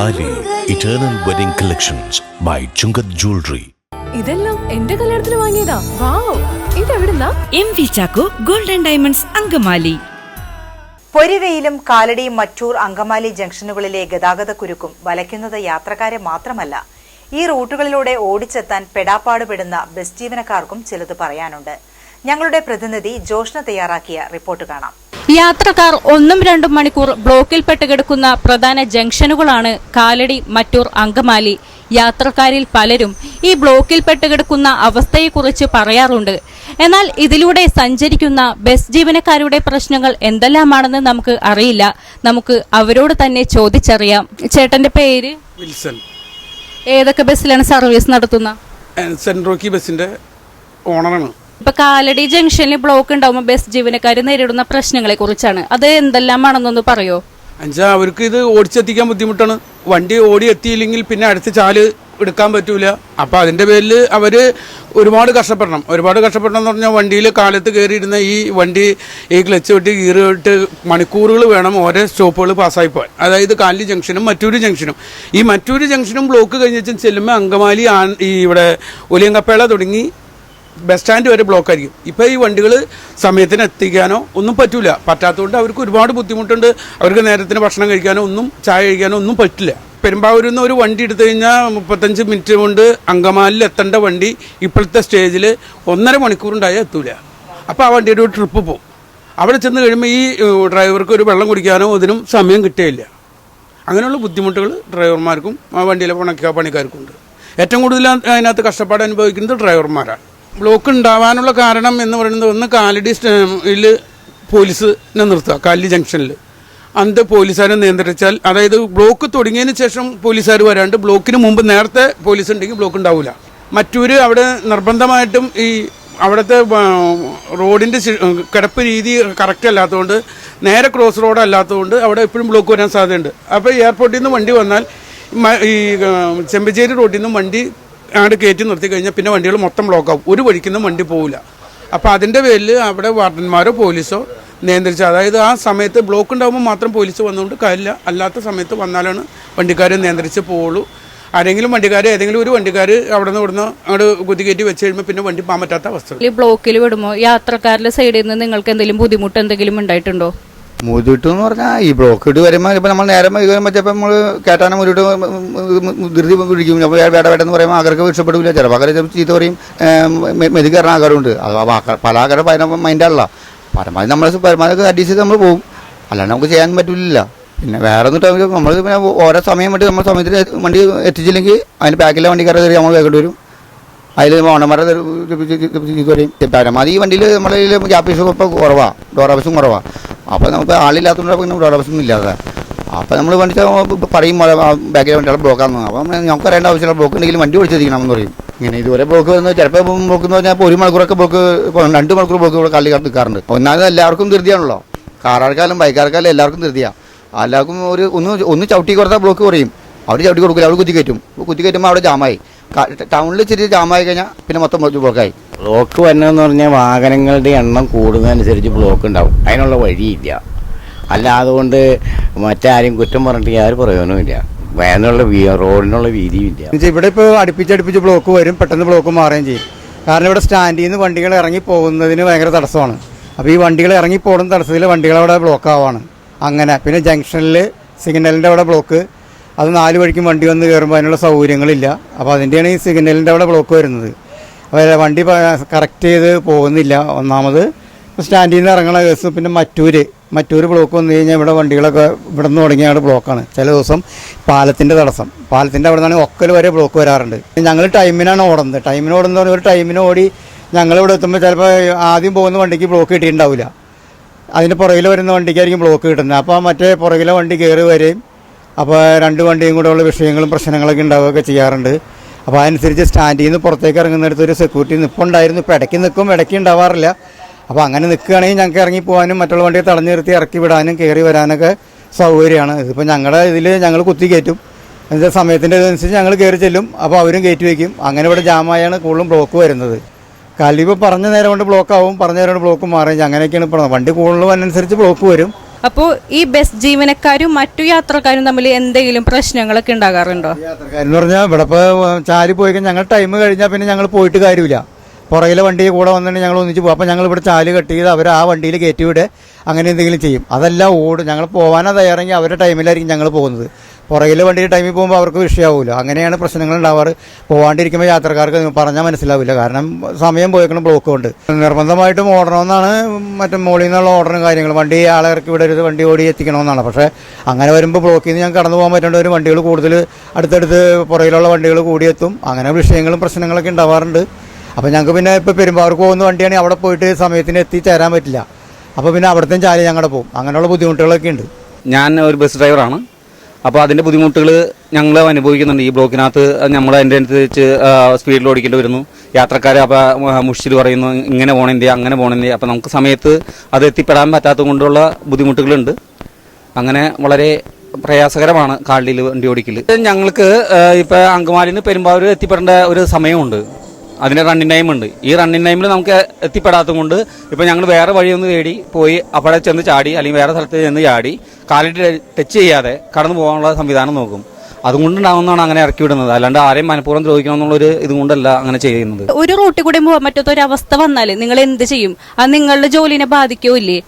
താലി eternal wedding collections by Chungath jewellery ഇതെല്ലാം എന്റെ കല്യാണത്തിന് വാങ്ങിയതാ. Wow ഇതെവിടുന്നാ? M V Chacko golden diamonds Angamaly. പൊരുവയിലും കാലടിയും മറ്റൂർ അങ്കമാലി ജംഗ്ഷനുകളിലെ ഗതാഗത കുരുക്കും വലയ്ക്കുന്നത് യാത്രക്കാരെ മാത്രമല്ല. ഈ റൂട്ടുകളിലൂടെ ഓടിച്ചെത്താൻ പെടാപ്പാടുപെടുന്ന ബസ് ജീവനക്കാർക്കും ചിലത് പറയാനുണ്ട്. ഞങ്ങളുടെ പ്രതിനിധി ജോഷ്ന തയ്യാറാക്കിയ റിപ്പോർട്ട് കാണാം. യാത്രക്കാർ ഒന്നും രണ്ടും മണിക്കൂർ ബ്ലോക്കിൽപ്പെട്ട് പെട്ടുകിടക്കുന്ന പ്രധാന ജംഗ്ഷനുകളാണ് കാലടി മറ്റൂർ അങ്കമാലി. യാത്രക്കാരിൽ പലരും ഈ ബ്ലോക്കിൽപ്പെട്ട് കിടക്കുന്ന അവസ്ഥയെക്കുറിച്ച് പറയാറുണ്ട്. എന്നാൽ ഇതിലൂടെ സഞ്ചരിക്കുന്ന ബസ് ജീവനക്കാരുടെ പ്രശ്നങ്ങൾ എന്തെല്ലാമാണെന്ന് നമുക്ക് അറിയില്ല. നമുക്ക് അവരോട് തന്നെ ചോദിച്ചറിയാം. ചേട്ടന്റെ പേര്? വിൽസൺ. ഏതൊക്കെ ബസ്സിലാണ് സർവീസ് നടത്തുന്ന? സെൻട്രോക്കി ബസ്സിന്റെ ഓണറാണ്. ഇപ്പൊ കാലടി ജംഗ്ഷനിൽ ബ്ലോക്ക് ഉണ്ടാവുമ്പോൾ ബസ് ജീവനക്കാർ നേരിടുന്ന പ്രശ്നങ്ങളെ കുറിച്ചാണ്. അത് എന്തെല്ലാമാണെന്നൊന്ന് പറയോ? എന്നുവെച്ചാൽ അവർക്ക് ഇത് ഓടിച്ചെത്തിക്കാൻ ബുദ്ധിമുട്ടാണ്. വണ്ടി ഓടി എത്തിയില്ലെങ്കിൽ പിന്നെ അടുത്ത ചാൽ എടുക്കാൻ പറ്റൂല. അപ്പം അതിന്റെ പേരിൽ അവർ ഒരുപാട് കഷ്ടപ്പെടണം. ഒരുപാട് കഷ്ടപ്പെടണം എന്ന് പറഞ്ഞാൽ വണ്ടിയിൽ കാലത്ത് കയറിയിരുന്ന ഈ വണ്ടി ഈ ക്ലച്ച് വെട്ടി ഗീറ് വിട്ട് മണിക്കൂറുകൾ വേണം ഓരോ സ്റ്റോപ്പുകൾ പാസ്സായി പോകാൻ അതായത് കാലി ജംഗ്ഷനും മറ്റൂര് ജംഗ്ഷനും. ഈ മറ്റൂര് ജംഗ്ഷനും ബ്ലോക്ക് കഴിഞ്ഞ ചെല്ലുമ്പോൾ അങ്കമാലി ഈ ഇവിടെ ഒലിയങ്കപ്പേള തുടങ്ങി ബസ് സ്റ്റാൻഡ് വരെ ബ്ലോക്ക് ആയിരിക്കും. ഇപ്പോൾ ഈ വണ്ടികൾ സമയത്തിന് എത്തിക്കാനോ ഒന്നും പറ്റില്ല പറ്റാത്തതുകൊണ്ട് അവർക്ക് ഒരുപാട് ബുദ്ധിമുട്ടുണ്ട്. അവർക്ക് നേരത്തിന് ഭക്ഷണം കഴിക്കാനോ ഒന്നും ചായ കഴിക്കാനോ ഒന്നും പറ്റില്ല. പെരുമ്പാവൂരിൽ നിന്ന് ഒരു വണ്ടി എടുത്തു കഴിഞ്ഞാൽ മുപ്പത്തഞ്ച് മിനിറ്റ് കൊണ്ട് അങ്കമാലിൽ എത്തേണ്ട വണ്ടി ഇപ്പോഴത്തെ സ്റ്റേജിൽ ഒന്നര മണിക്കൂറുണ്ടായാൽ എത്തൂല. അപ്പോൾ ആ വണ്ടിയുടെ ഒരു ട്രിപ്പ് പോകും അവിടെ ചെന്ന് കഴിയുമ്പോൾ ഈ ഡ്രൈവർക്ക് ഒരു വെള്ളം കുടിക്കാനോ അതിനും സമയം കിട്ടുകയില്ല അങ്ങനെയുള്ള ബുദ്ധിമുട്ടുകൾ ഡ്രൈവർമാർക്കും ആ വണ്ടിയിലെ പണിക്ക പണിക്കാർക്കും ഉണ്ട് ഏറ്റവും കൂടുതൽ അതിനകത്ത് കഷ്ടപ്പാട് അനുഭവിക്കുന്നത് ഡ്രൈവർമാരാണ് ബ്ലോക്ക് ഉണ്ടാവാനുള്ള കാരണം എന്ന് പറയുന്നത് ഒന്ന് കാലടി സ്റ്റേമിൽ പോലീസിനെ നിർത്തുക കാലടി ജംഗ്ഷനിൽ അന്ത് പോലീസുകാരെ നിയന്ത്രിച്ചാൽ അതായത് ബ്ലോക്ക് തുടങ്ങിയതിന് ശേഷം പോലീസുകാർ വരാണ്ട് ബ്ലോക്കിന് മുമ്പ് നേരത്തെ പോലീസ് ഉണ്ടെങ്കിൽ ബ്ലോക്ക് ഉണ്ടാവില്ല മറ്റൊരു അവിടെ നിർബന്ധമായിട്ടും ഈ അവിടുത്തെ റോഡിന്റെ കിടപ്പ് രീതി കറക്റ്റ് അല്ലാത്തതുകൊണ്ട് നേരെ ക്രോസ് റോഡ് അല്ലാത്തതുകൊണ്ട് അവിടെ എപ്പോഴും ബ്ലോക്ക് വരാൻ സാധ്യതയുണ്ട്. അപ്പോൾ എയർപോർട്ടിൽ നിന്ന് വണ്ടി വന്നാൽ ഈ ചെമ്പശ്ശേരി റോഡിൽ നിന്നും വണ്ടി അങ്ങോട്ട് കയറ്റി നിർത്തി കഴിഞ്ഞാൽ പിന്നെ വണ്ടികൾ മൊത്തം ബ്ലോക്കാവും ഒരു വഴിക്കുന്ന വണ്ടി പോവില്ല. അപ്പോൾ അതിന്റെ പേരിൽ അവിടെ വാർഡന്മാരോ പോലീസോ നിയന്ത്രിച്ച അതായത് ആ സമയത്ത് ബ്ലോക്ക് ഉണ്ടാകുമ്പോൾ മാത്രം പോലീസ് വന്നുകൊണ്ട് കാര്യമില്ല. അല്ലാത്ത സമയത്ത് വന്നാലാണ് വണ്ടിക്കാരെ നിയന്ത്രിച്ച് പോവുള്ളൂ. ആരെങ്കിലും വണ്ടിക്കാർ ഏതെങ്കിലും ഒരു വണ്ടിക്കാർ അവിടെ നിന്ന് ഇവിടുന്ന് അങ്ങോട്ട് കുത്തിക്കയറ്റി വെച്ച് കഴിയുമ്പോൾ പിന്നെ വണ്ടി പോകാൻ പറ്റാത്ത അവസ്ഥ. ബ്ലോക്കിൽ വിടുമോ യാത്രക്കാരുടെ സൈഡിൽ നിന്ന് നിങ്ങൾക്ക് എന്തെങ്കിലും ബുദ്ധിമുട്ട് എന്തെങ്കിലും ഉണ്ടായിട്ടുണ്ടോ? മുതിട്ട് എന്ന് പറഞ്ഞാൽ ഈ ബ്ലോക്ക് ഇട്ട് വരുമ്പോൾ ഇപ്പം നമ്മൾ നേരെ വരുമ്പോൾ ചിലപ്പോൾ നമ്മൾ കേട്ടാനും മുതിട്ട് ധൃതി പിടിക്കും. അപ്പോൾ വേട വേട എന്ന് പറയുമ്പോൾ ആൾക്കാർക്ക് ഇഷ്ടപ്പെടില്ല ചിലപ്പോൾ ചിലപ്പോൾ ചീത്ത പറയും. മെതി കയറുന്ന ആഗ്രഹമുണ്ട് അത് പല ആഗ്രഹം പതിന മൈൻഡാണല്ലോ പരമാവധി നമ്മൾ പരമാവധി അഡ്ജസ്റ്റ് ചെയ്ത് നമ്മൾ പോകും അല്ലാണ്ട് നമുക്ക് ചെയ്യാൻ പറ്റില്ല പിന്നെ വേറെ ഒന്നും നമ്മൾ പിന്നെ ഓരോ സമയം വേണ്ടി നമ്മൾ സമയത്തിന് വണ്ടി എത്തിച്ചില്ലെങ്കിൽ അതിന് ബാക്കിലെ വണ്ടിക്കാരെ കയറി നമ്മൾ വേഗം വരും. അതിൽ ഓണന്മാരെ തെറ്റാരം അത് ഈ വണ്ടിയിൽ നമ്മളെ ഗ്യാപ്പ് ഇഷ്യൂ ഇപ്പോൾ കുറവാണ് ഓഫീസും കുറവാണ് അപ്പോൾ നമുക്ക് ആളില്ലാത്തതുകൊണ്ട് പിന്നെ ഡോർ ഡോറാബസൊന്നും ഇല്ലാതെ. അപ്പോൾ നമ്മൾ വണ്ടി പറയും ബാക്കിലെ വണ്ടികളെ ബ്ലോക്കാന്ന് അപ്പം നമുക്ക് അറിയേണ്ട ആവശ്യമില്ല. ബ്ലോക്ക് ഉണ്ടെങ്കിൽ വണ്ടി ഓടിച്ചിരിക്കണം എന്ന് പറയും. ഇങ്ങനെ ഇതുവരെ ബ്ലോക്ക് വന്ന് ചിലപ്പോൾ ബ്ലോക്ക് എന്ന് പറഞ്ഞാൽ ഒരു മണിക്കൂറൊക്കെ ബ്ലോക്ക് രണ്ട് മണിക്കൂർ ബ്ലോക്ക് ഇവിടെ കള്ളി നിൽക്കാറുണ്ട് ഒന്നാമത് എല്ലാവർക്കും ധൃതിയാണല്ലോ. കാറാർക്കാലും ബൈക്കാർക്കാലും എല്ലാവർക്കും ധൃതിയാണ് എല്ലാവർക്കും ഒരു ഒന്ന് ഒന്ന് ചവിട്ടി കൊടുത്താൽ ബ്ലോക്ക് കുറയും. അവർ ചവിട്ടി കൊടുക്കില്ല അവർ കുത്തി കയറ്റും. കുത്തി കയറ്റുമ്പോൾ അവിടെ ജാമായി ടൗണിൽ ഇച്ചിരി ജാമായി കഴിഞ്ഞാൽ പിന്നെ മൊത്തം ബ്ലോക്കായി. ബ്ലോക്ക് വരണമെന്ന് പറഞ്ഞാൽ വാഹനങ്ങളുടെ എണ്ണം കൂടുന്നതനുസരിച്ച് ബ്ലോക്ക് ഉണ്ടാവും. അതിനുള്ള വഴിയില്ല. അല്ലാതെ കൊണ്ട് മറ്റാരും കുറ്റം പറഞ്ഞിട്ട് യാതൊരു പ്രയോജനമില്ല വേനുള്ള റോഡിനുള്ള വീതിയുമില്ല. എന്നുവെച്ചാൽ ഇവിടെ ഇപ്പോൾ അടുപ്പിച്ചടുപ്പിച്ച് ബ്ലോക്ക് വരും പെട്ടെന്ന് ബ്ലോക്ക് മാറുകയും ചെയ്യും. കാരണം ഇവിടെ സ്റ്റാൻഡിൽ നിന്ന് വണ്ടികൾ ഇറങ്ങി പോകുന്നതിന് ഭയങ്കര തടസ്സമാണ്. അപ്പോൾ ഈ വണ്ടികൾ ഇറങ്ങി പോകുന്ന തടസ്സത്തിൽ വണ്ടികൾ അവിടെ ബ്ലോക്ക് ആവാണ്. അങ്ങനെ. പിന്നെ ജംഗ്ഷനിൽ സിഗ്നലിന്റെ അവിടെ ബ്ലോക്ക് അത് നാല് വഴിക്കും വണ്ടി വന്ന് കയറുമ്പോൾ അതിനുള്ള സൗകര്യങ്ങളില്ല. അപ്പോൾ അതിന്റെയാണ് ഈ സിഗ്നലിന്റെ അവിടെ ബ്ലോക്ക് വരുന്നത്. അപ്പോൾ വണ്ടി കറക്റ്റ് ചെയ്ത് പോകുന്നില്ല. ഒന്നാമത് സ്റ്റാൻഡിൽ നിന്ന് ഇറങ്ങണ കേസ് പിന്നെ മറ്റൂര് മറ്റൂര് ബ്ലോക്ക് വന്നു കഴിഞ്ഞാൽ ഇവിടെ വണ്ടികളൊക്കെ ഇവിടെ നിന്ന് തുടങ്ങിയ അവിടെ ബ്ലോക്കാണ് ചില ദിവസം പാലത്തിന്റെ തടസ്സം. പാലത്തിന്റെ അവിടെ നിന്നാണ് ഒക്കൽ വരെ ബ്ലോക്ക് വരാറുണ്ട്. ഞങ്ങൾ ടൈമിനാണ് ഓടുന്നത്. ടൈമിന് ഓടുന്ന ഒരു ടൈമിന് ഓടി ഞങ്ങൾ ഇവിടെ എത്തുമ്പോൾ ചിലപ്പോൾ ആദ്യം പോകുന്ന വണ്ടിക്ക് ബ്ലോക്ക് കിട്ടിയിട്ടുണ്ടാവില്ല അതിന് പുറകിൽ വരുന്ന വണ്ടിക്കായിരിക്കും ബ്ലോക്ക് കിട്ടുന്നത്. അപ്പോൾ മറ്റേ പുറകിലെ വണ്ടി കയറി വരെയും അപ്പോൾ രണ്ട് വണ്ടിയും കൂടെ ഉള്ള വിഷയങ്ങളും പ്രശ്നങ്ങളൊക്കെ ഉണ്ടാവുകയൊക്കെ ചെയ്യാറുണ്ട്. അപ്പോൾ അതനുസരിച്ച് സ്റ്റാൻഡിൽ നിന്ന് പുറത്തേക്ക് ഇറങ്ങുന്നിടത്ത് ഒരു സെക്യൂരിറ്റി നിൽപ്പുണ്ടായിരുന്നു ഇപ്പോൾ ഇടയ്ക്ക് നിൽക്കും ഇടയ്ക്ക് ഉണ്ടാവാറില്ല. അപ്പോൾ അങ്ങനെ നിൽക്കുകയാണെങ്കിൽ ഞങ്ങൾക്ക് ഇറങ്ങി പോകാനും മറ്റുള്ള വണ്ടിയെ തടഞ്ഞു നിർത്തി ഇറക്കി വിടാനും കയറി വരാനൊക്കെ സൗകര്യമാണ്. ഇതിപ്പോൾ ഞങ്ങളുടെ ഇതിൽ ഞങ്ങൾ കുത്തി കയറ്റും. എന്നുവെച്ചാൽ സമയത്തിന്റെ ഇതനുസരിച്ച് ഞങ്ങൾ കയറി ചെല്ലും. അപ്പോൾ അവരും കയറ്റി വയ്ക്കും. അങ്ങനെ ഇവിടെ ജാമായാണ് കൂടുതലും ബ്ലോക്ക് വരുന്നത്. കാലിപ്പോൾ പറഞ്ഞ നേരം കൊണ്ട് ബ്ലോക്ക് ആവും പറഞ്ഞ നേരം കൊണ്ട് ബ്ലോക്ക് മാറും. അങ്ങനെയൊക്കെയാണ് ഇപ്പോൾ വണ്ടി കൂടുതലും അനുസരിച്ച് ബ്ലോക്ക് വരും. അപ്പോൾ ഈ ബസ് ജീവനക്കാരും മറ്റു യാത്രക്കാരും തമ്മിൽ എന്തെങ്കിലും പ്രശ്നങ്ങളൊക്കെ ഉണ്ടാകാറുണ്ടോ? യാത്രക്കാരെന്ന് പറഞ്ഞാൽ ഇവിടെ ചാരി പോയി ഞങ്ങൾ ടൈം കഴിഞ്ഞാൽ പിന്നെ ഞങ്ങൾ പോയിട്ട് കാര്യമില്ല. പുറകിലെ വണ്ടി കൂടെ വന്നിട്ട് ഞങ്ങൾ ഒന്നിച്ച് പോകും അപ്പോൾ ഞങ്ങൾ ഇവിടെ ചാൽ കെട്ടി അവർ ആ വണ്ടിയിൽ കയറ്റി വിടുക. അങ്ങനെ എന്തെങ്കിലും ചെയ്യും. അതെല്ലാം ഓടും. ഞങ്ങൾ പോകാനാണ് തയ്യാറെങ്കിൽ അവരുടെ ടൈമിലായിരിക്കും ഞങ്ങൾ പോകുന്നത്. പുറകിലെ വണ്ടി ടൈമിൽ പോകുമ്പോൾ അവർക്ക് വിഷയമാവില്ല അങ്ങനെയാണ് പ്രശ്നങ്ങൾ ഉണ്ടാവാറ്. പോകാണ്ടിരിക്കുമ്പോൾ യാത്രക്കാർക്ക് പറഞ്ഞാൽ മനസ്സിലാവില്ല. കാരണം സമയം പോയേക്കണം ബ്ലോക്ക് കൊണ്ട്. നിർബന്ധമായിട്ടും ഓടണമെന്നാണ് മറ്റേ മോളിൽ നിന്നുള്ള ഓർഡറും കാര്യങ്ങളും. വണ്ടി ആളെ ഇറക്കി വിടരുത് വണ്ടി ഓടി എത്തിക്കണമെന്നാണ്. പക്ഷേ അങ്ങനെ വരുമ്പോൾ ബ്ലോക്കിൽ നിന്ന് ഞാൻ കടന്നു പോകാൻ പറ്റേണ്ട ഒരു വണ്ടികൾ കൂടുതൽ അടുത്തടുത്ത് പുറകിലുള്ള വണ്ടികൾ കൂടിയെത്തും അങ്ങനെ വിഷയങ്ങളും പ്രശ്നങ്ങളൊക്കെ ഉണ്ടാവാറുണ്ട്. അപ്പോൾ ഞങ്ങൾക്ക് പിന്നെ ഇപ്പോൾ പെരുമ്പാവൂർക്ക് പോകുന്ന വണ്ടിയാണെങ്കിൽ അവിടെ പോയിട്ട് സമയത്തിന് എത്തിച്ചേരാൻ പറ്റില്ല. അപ്പോൾ പിന്നെ അവിടുത്തെ ചാലി ഞങ്ങളുടെ പോകും അങ്ങനെയുള്ള ബുദ്ധിമുട്ടുകളൊക്കെ ഉണ്ട്. ഞാൻ ഒരു ബസ് ഡ്രൈവറാണ് അപ്പോൾ അതിന്റെ ബുദ്ധിമുട്ടുകൾ ഞങ്ങൾ അനുഭവിക്കുന്നുണ്ട്. ഈ ബ്ലോക്കിനകത്ത് നമ്മൾ അതിന്റെ അനുസരിച്ച് സ്പീഡിൽ ഓടിക്കേണ്ടി വരുന്നു. യാത്രക്കാർ അപ്പോൾ മുഷിൽ പറയുന്നു ഇങ്ങനെ പോകണേന്റെ അങ്ങനെ പോകണേന്റെ അപ്പോൾ നമുക്ക് സമയത്ത് അത് എത്തിപ്പെടാൻ പറ്റാത്തത് കൊണ്ടുള്ള ബുദ്ധിമുട്ടുകളുണ്ട്. അങ്ങനെ വളരെ പ്രയാസകരമാണ് കാളിൽ വണ്ടി ഓടിക്കൽ ഞങ്ങൾക്ക് ഇപ്പോൾ അങ്കമാലിന് പെരുമ്പാവൂർ എത്തിപ്പെടേണ്ട ഒരു സമയമുണ്ട്. അതിന് റണ്ണിങ് ടൈം ഉണ്ട്. ഈ റണ്ണിങ് ടൈമിൽ നമുക്ക് എത്തിപ്പെടാത്തത് കൊണ്ട് ഇപ്പം ഞങ്ങൾ വേറെ വഴിയൊന്ന് തേടി പോയി അവിടെ ചെന്ന് ചാടി അല്ലെങ്കിൽ വേറെ സ്ഥലത്ത് ചെന്ന് ചാടി കാലിട്ട് ടച്ച് ചെയ്യാതെ കടന്നു പോകാനുള്ള സംവിധാനം നോക്കും. അതുകൊണ്ടുണ്ടാവുന്നതാണ് അങ്ങനെ ഇറക്കി വിടുന്നത്. അല്ലാണ്ട് ആരെയും മനഃപൂർവം ദ്രോഹിക്കണമെന്നുള്ളൊരു ഇതുകൊണ്ടല്ല അങ്ങനെ ചെയ്യുന്നത്. ഒരു റൂട്ടിൽ കൂടെ പോകാൻ പറ്റാത്ത ഒരു അവസ്ഥ വന്നാൽ നിങ്ങൾ എന്ത് ചെയ്യും? അത് നിങ്ങളുടെ ജോലിനെ ബാധിക്കോ ഇല്ലേ?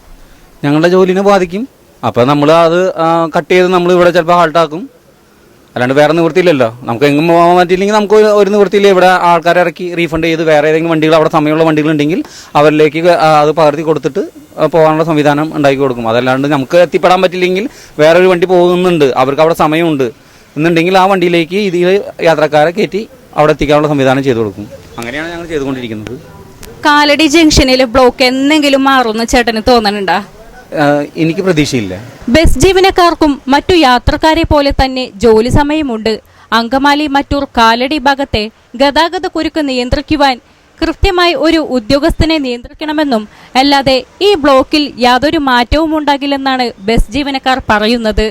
ഞങ്ങളുടെ ജോലിനെ ബാധിക്കും. അപ്പോൾ നമ്മൾ അത് കട്ട് ചെയ്ത് നമ്മൾ ഇവിടെ ചിലപ്പോൾ ഹാൾട്ടാക്കും അല്ലാണ്ട് വേറെ നിവൃത്തിയില്ലല്ലോ. നമുക്ക് എങ്ങും പോകാൻ പറ്റിയില്ലെങ്കിൽ നമുക്ക് ഒരു- നിവൃത്തിയില്ല. ഇവിടെ ആൾക്കാരെ ഇറക്കി റീഫണ്ട് ചെയ്ത് വേറെ ഏതെങ്കിലും വണ്ടികൾ അവിടെ സമയമുള്ള വണ്ടികളുണ്ടെങ്കിൽ അവരിലേക്ക് അത് പകർത്തി കൊടുത്തിട്ട് പോകാനുള്ള സംവിധാനം ഉണ്ടാക്കി കൊടുക്കും. അതല്ലാണ്ട് നമുക്ക് എത്തിപ്പെടാൻ പറ്റില്ലെങ്കിൽ വേറെ ഒരു വണ്ടി പോകുന്നുണ്ട്. അവർക്ക് അവിടെ സമയമുണ്ട്. എന്നുണ്ടെങ്കിൽ ആ വണ്ടിയിലേക്ക് ഇതിൽ യാത്രക്കാരെ കയറ്റി അവിടെ എത്തിക്കാനുള്ള സംവിധാനം ചെയ്തു കൊടുക്കും. അങ്ങനെയാണ് ഞങ്ങൾ ചെയ്തുകൊണ്ടിരിക്കുന്നത്. കാലടി ജംഗ്ഷനിൽ ബ്ലോക്ക് എന്തെങ്കിലും മാറുമെന്ന് ചേട്ടന് തോന്നണുണ്ടോ? എനിക്ക് പ്രതീക്ഷയില്ല. ബസ് ജീവനക്കാർക്കും മറ്റു യാത്രക്കാരെ പോലെ തന്നെ ജോലി സമയമുണ്ട്. അങ്കമാലി മറ്റൂർ കാലടി ഭാഗത്തെ ഗതാഗത കുരുക്ക് നിയന്ത്രിക്കുവാൻ കൃത്യമായി ഒരു ഉദ്യോഗസ്ഥനെ നിയന്ത്രിക്കണമെന്നും അല്ലാതെ ഈ ബ്ലോക്കിൽ യാതൊരു മാറ്റവും ഉണ്ടാകില്ലെന്നാണ് ബസ് ജീവനക്കാർ പറയുന്നത്.